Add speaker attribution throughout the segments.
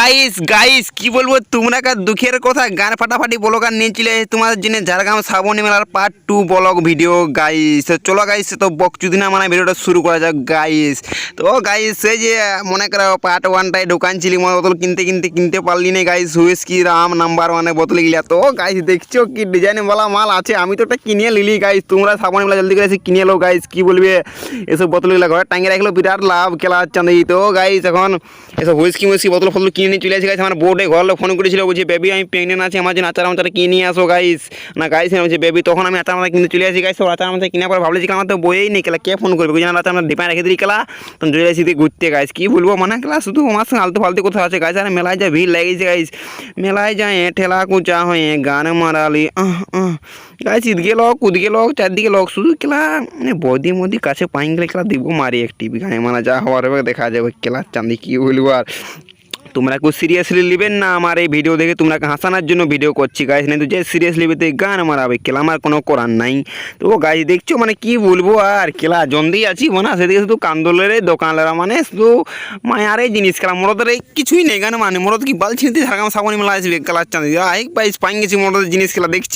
Speaker 1: Guys guys কি বলব? তোমরা কার দুঃখের কথা, গান ফাটাফাটি ব্লগার নিয়ে চলে এসেছি তোমাদের জন্য ঝাড়গ্রাম শ্রাবণী মেলার part two blog video guys চলো গাইস তো বকচুদি না মানে ভিডিওটা শুরু করা যাক গাইস তো গাইস সেই যে, মনে করো পার্ট ওয়ানটায় দোকান ছিলি মনে বোতল কিনতে কিনতে কিনতে পারলি না গাইস হুইস কি রাম নাম্বার ওয়ানে বোতল গিলা। তো গাইস দেখছ কি ডিজাইন বলা মাল আছে, আমি তো একটা কিনে লিলি গাইস তোমরা শ্রাবণী মেলা জলদি করে এসে কিনে লো গাইস কি বলবে? এসব বোতলগুলো ঘরে টাঙিয়ে রাখল, বিরাট লাভ, খেলা চাঁদি তো গাইস এখন এসব হুইস্কি মুইস্কি বোতল ফোতল কিনে নিয়ে চলে আসি গাইস আমার বোর্ডে ঘর ফোন করেছিল, বলছে, বেবি, আমি প্রেগনেন্ট আছি, আমার জন্য আচার আমাদের কিনে আসো গাইস না গাইস বলছে, বেবি, তখন আমি আচার আমাদের কিনতে চলে আসি গাইস আচার আমাদের কিনা পরে ভাবলেছি আমার তো বইয়েই নেই, কেলা কে ফোন করবে? জানা আচার আমরা ডিপায় রেখে দিই কেলা? তখন চলে আসি ঘুরতে গাইস কি বলব মানে কেলা, শুধু আমার সঙ্গে আলতু ফালতু কোথাও আছে গাইস আর মেলায় যা ভিড় লেগেছে গাইস মেলায় যায়, ঠেলা কুচা হয়ে গান মারালি, আহ আহ। গাইস ইদিকে লোক উদিকে লোক, চারদিকে লোক। শুধু কেলা মানে বদি মদি কাছে পাইন গেলে কেলা দিব মারি একটি গানে মানা যা হওয়ার দেখা যাবে কেলা চাঁদি কি বলব আর। তোমরা কেউ সিরিয়াসলি নেবেন না আমার এই ভিডিও দেখে। তোমরা হাসানোর জন্য ভিডিও করছি গাইস কিন্তু যে সিরিয়াসলি নেবে গান মারাবে কেলা আমার কোনো করার নাই। তো গাইস দেখছ মানে কি বলব আর? কেলা জন্দি আছি মানে সেদিকে শুধু কান্দলের দোকানলেরা মানে শুধু মায়ার এই জিনিস খেলা। মরদের এই কিছুই নেই গান মানে। মরদ কি বাল ছিনতে ঝাড়গাম সাবনি মেলা আসবে খেলার চাঁদি আই পাইস পাই গেছি মরদের জিনিস খেলা, দেখছ?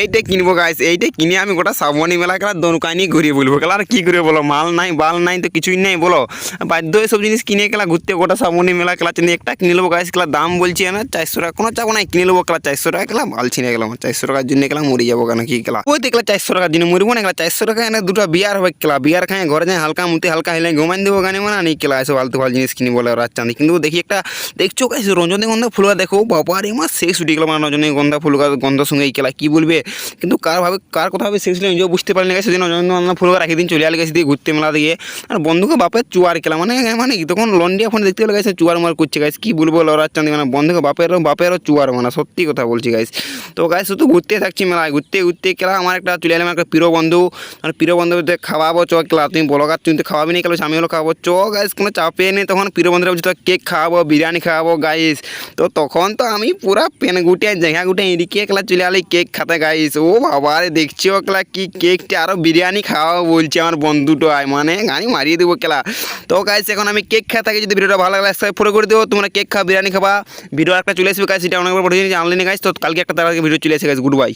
Speaker 1: এইটা কিনবো গাইস এইটা কিনে আমি গোটা সাবনি মেলা খেলা দোকানি ঘুরিয়ে বলব। খেলা আর কি করে বলো? মাল নাই, বাল নাই তো কিছুই নাই, বলো? বাধ্য হয়ে সব জিনিস কিনে খেলা, ঘুরতে গোটা সাবনি মেলা খেলা চাঁদি একটা, কিনে নেব গাইস খেলা দাম বলছি না চারশো টাকা, কোনো চাবো নাই, কিনে নেব খেলা, চারশো টাকা খেলা, মাল ছিনে গেলাম, চারশো টাকার জন্য খেলা মরে যাব কেন, কি খেলা? ওই দেখলা চারশো টাকার জন্য মরবো না, খেলা, চারশো টাকা এনে দুটো বিয়ার হবে খেলা, বিয়ার খাই ঘরে যাই, হালকা মুতে, হালকা হলে ঘুমান দেবো গানে মানে নেই খেলা, এসব আলতু ফাল জিনিস কিনে বলে রাত চাঁদি। কিন্তু দেখি একটা, দেখছ গাইস রঞ্জনীগন্ধা ফুল গাছ দেখো, বাবা রে আমার শেষ উঠে গেলো মানে রঞ্জনীগন্ধা ফুল গাছ গন্ধের সঙ্গে এই খেলা, কি বলবে? কিন্তু কার ভাবে, কার কথা ভাবে শেষ নিজেও বুঝতে পারলি না সেদিন রঞ্জনীগন্ধা ফুল গাছ রাখি দিন চলে আলে গেছি দিয়ে ঘুরতে মেলা দিয়ে, আর বন্ধুকে বাপের চুয়ার খেলা মানে মানে তখন লন্ডিয়া ফোন দেখতে গেলে গেছে চুয়ার মার করছে গাইস, কি বলব? লড়ার চাঁদি মানে বন্ধুকে বাপেরও বাপেরও চুয়ার মানে সত্যি কথা বলছি, গাইস। তো, গাইস, শুধু ঘুরতে থাকছি মেলায়। ঘুরতে ঘুরতে খেলা আমার একটা চলে এলাম একটা প্রিয় বন্ধু। আর প্রিয় বন্ধুদের খাওয়াবো, চ খেলা তুমি বলো, গাছ, তুমি তো খাওয়াবি না? খেলো আমি হলো খাওয়াবো। চ, গাইস, কোনো চাপে নেই। তখন প্রিয় বন্ধুরা বলছি তো কেক খাওয়াবো, বিরিয়ানি খাওয়াবো, গাইস। তো তখন তো আমি পুরা পেন গুটিয়ে জায়গা গুটিয়ে এদিকে খেলা চলে আলি কেক খাতে, গাইস। ও বাবা রে, দেখছি ও খেলা কি কেকটা আরও বিরিয়ানি খাওয়াবো বলছে আমার বন্ধুটো আয় মানে গাড়ি মারিয়ে দেবো খেলা তো, গাইস, এখন আমি কেক খেয়ে থাকি। যদি ভিডিওটা ভালো একসাথে ফলো করে দেবো তোমরা কেক খাওয়া বিরিয়ানি খাবা ভিডিও একটা চলে আসবে কাজ সেটা অনেকবার পড়ে জানলে আনলাইনে কাজ তো কালকে একটা তার ভিডিও চলে আসে গাইস গুড বাই